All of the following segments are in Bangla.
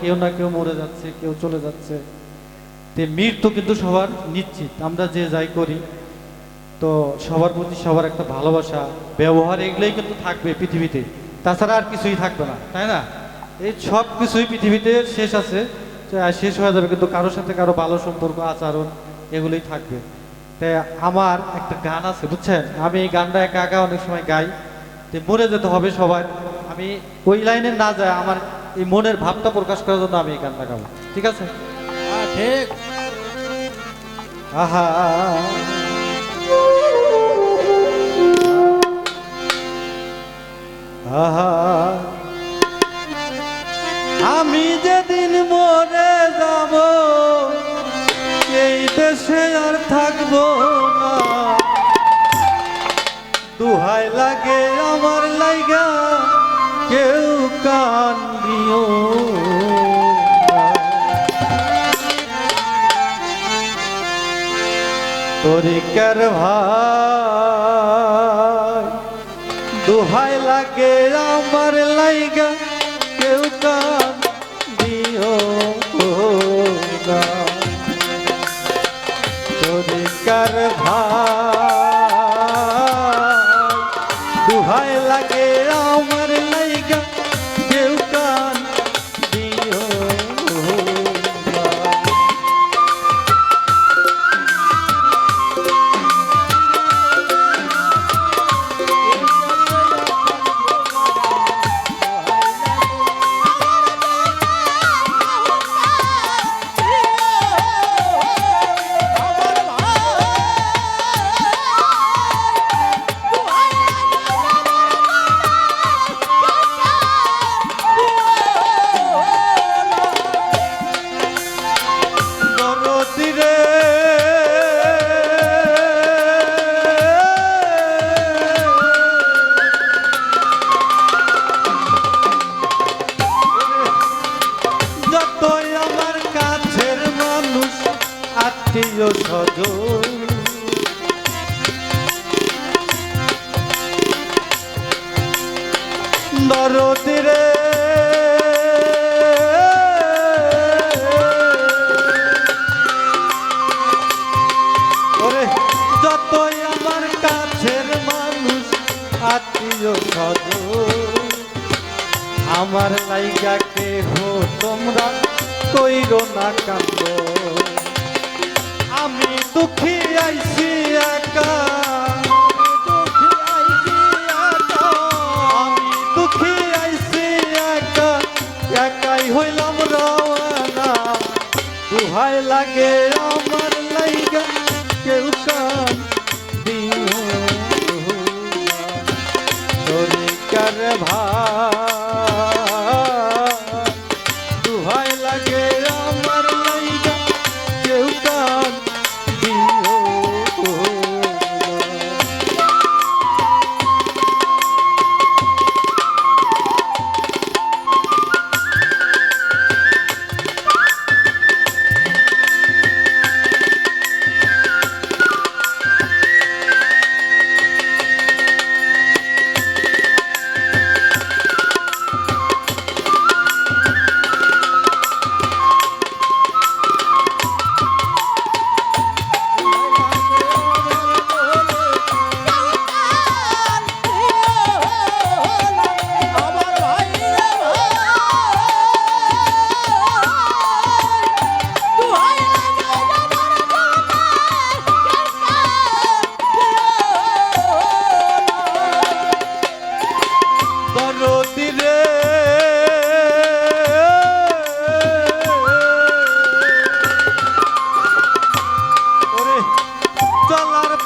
কেউ না কেউ মরে যাচ্ছে, কেউ চলে যাচ্ছে। তে মৃত্যু কিন্তু সবার নিশ্চিত, আমরা যে যাই করি, তো সবার প্রতি সবার একটা ভালোবাসা, ব্যবহার এগুলোই কিন্তু থাকবে পৃথিবীতে। তাছাড়া আর কিছুই থাকবে না, তাই না? এই সব কিছুই পৃথিবীতে শেষ আছে শেষ হয়ে যাবে কিন্তু কারোর সাথে কারও ভালো সম্পর্ক, আচরণ এগুলোই থাকবে। তাই আমার একটা গান আছে, বুঝছেন? আমি এই গানটা একা একা অনেক সময় গাই। তো মরে যেতে হবে সবার। আমি ওই লাইনে না যায়, আমার এই মনের ভাবটা প্রকাশ করার জন্য আমি এই গানটা গাবো। ঠিক আছে? ঠিক। আহা। আহা। আমি যেদিন মরে যাব এই দেশে আর থাকব না। দুহাই লাগে আমার লাইগা কেউ কান দিও না। তরিকার ভাই দুহাই লাগে আমার লাইগা কেউ কান দিও না কইরো না কান্দ। আমি দুঃখী আইছি একা। আমি দুঃখী আইছি একা। একাই হইলাম রওনা। দুহাই লাগে আমার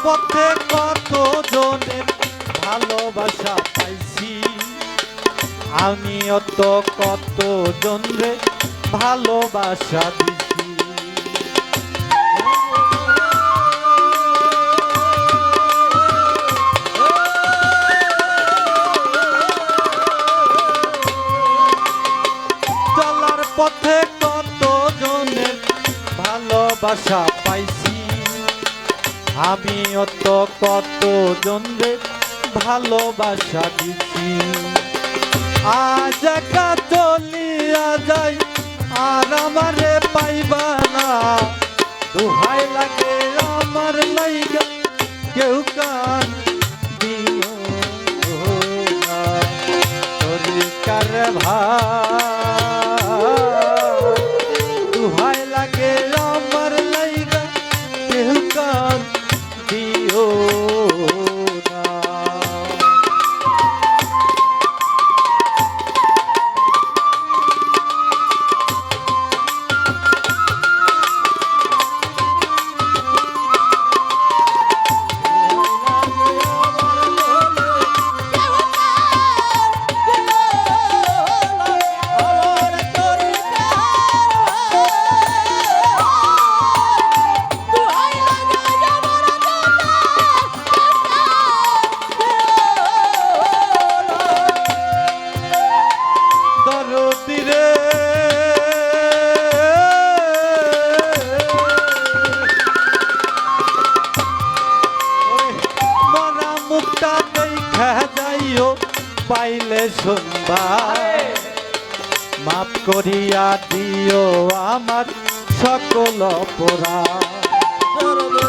পথে কত জনের ভালোবাসা পাইছি? আমি অত কত জনরে ভালোবাসা দিছি? চলার পথে কত জনের ভালোবাসা পাইছি? আমি অত কত জনরে ভালোবাসা দিছি পাইলে শুনবা। মাফ করিয়া দিও আমার সকল ওরে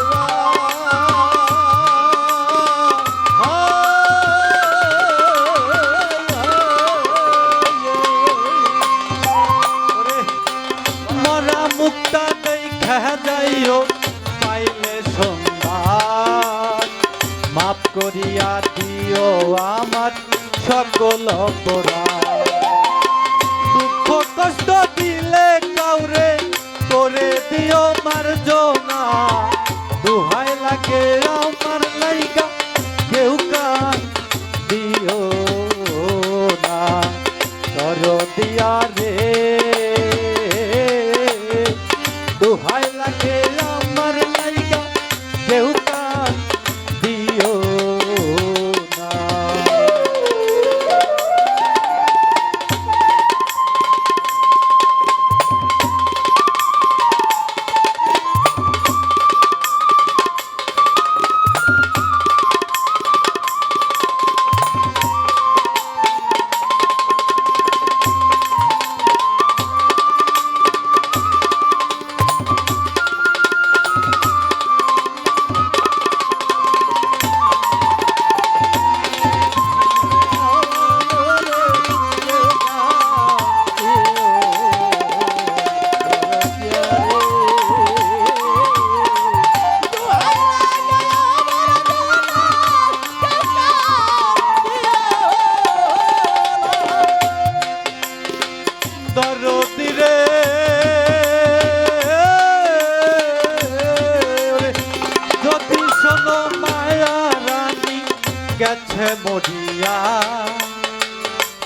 মরা মুক্তা দেখা যাইও, পাইলে সংবাদ মাফ করিয়া দিও আমার দুঃখ কষ্ট দিলে কাউরে করে দিও মার গেছে মরিয়া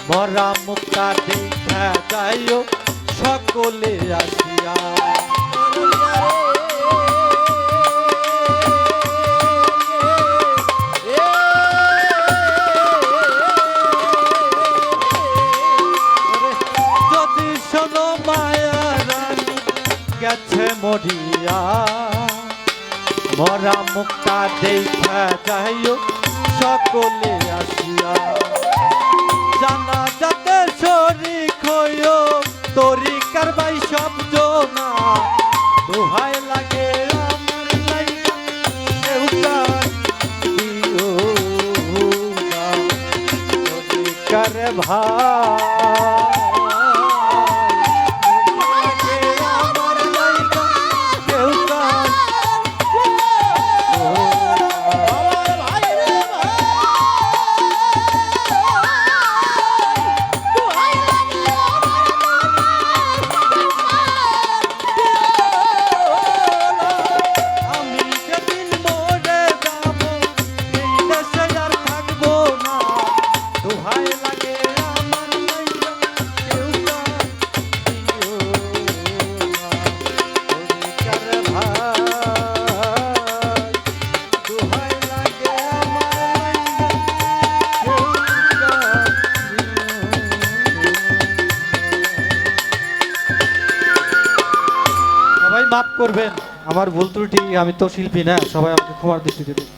মরা মুক্তা দেখা যাইও সকলে আসিয়া। মরিয়া মরা মুক্তা দেখা যাইও সকলে আসিয়া জানা যাতে শরিক হইও, তরিকার কারবাই সব জোনা দোহাই লাগে আমার লাইগা কেউ দিও না। তরিকার ভাই করবেন? আমার ভুল ত্রুটি আমি তো শিল্পী না সবাই আমাকে ক্ষমার দৃষ্টিতে দেখুন